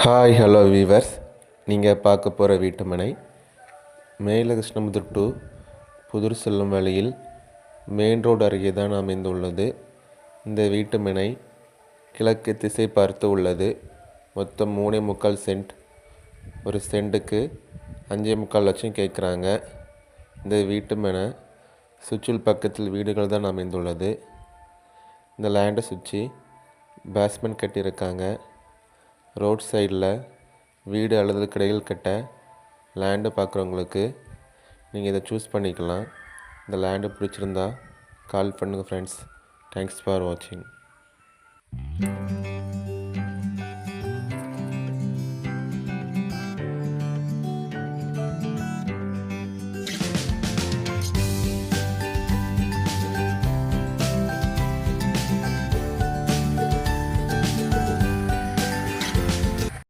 Hi hello viewers நீங்கள் பார்க்க போகிற வீட்டுமனை மனை மேல கிருஷ்ணமுத்தூர் டு புதூர் செல்லும் வழியில் மெயின் ரோடு அருகே தான் அமைந்துள்ளது. இந்த வீட்டுமனை கிழக்கு திசை பார்த்து உள்ளது. மொத்தம் மூணே முக்கால் சென்ட். ஒரு சென்ட்டுக்கு அஞ்சே முக்கால் லட்சம் கேட்குறாங்க. இந்த வீட்டுமனை சுற்றில் பக்கத்தில் வீடுகள் தான் அமைந்துள்ளது. இந்த லேண்டை சுற்றி பேஸ்மெண்ட் கட்டியிருக்காங்க. ரோட் சைடில் வீடு அல்லது கடைகள் கட்ட லேண்டு பார்க்குறவங்களுக்கு நீங்கள் இதை சூஸ் பண்ணிக்கலாம். இந்த லேண்டு பிடிச்சிருந்தா கால் பண்ணுங்கள் ஃப்ரெண்ட்ஸ் தேங்க்ஸ் ஃபார் வாட்சிங்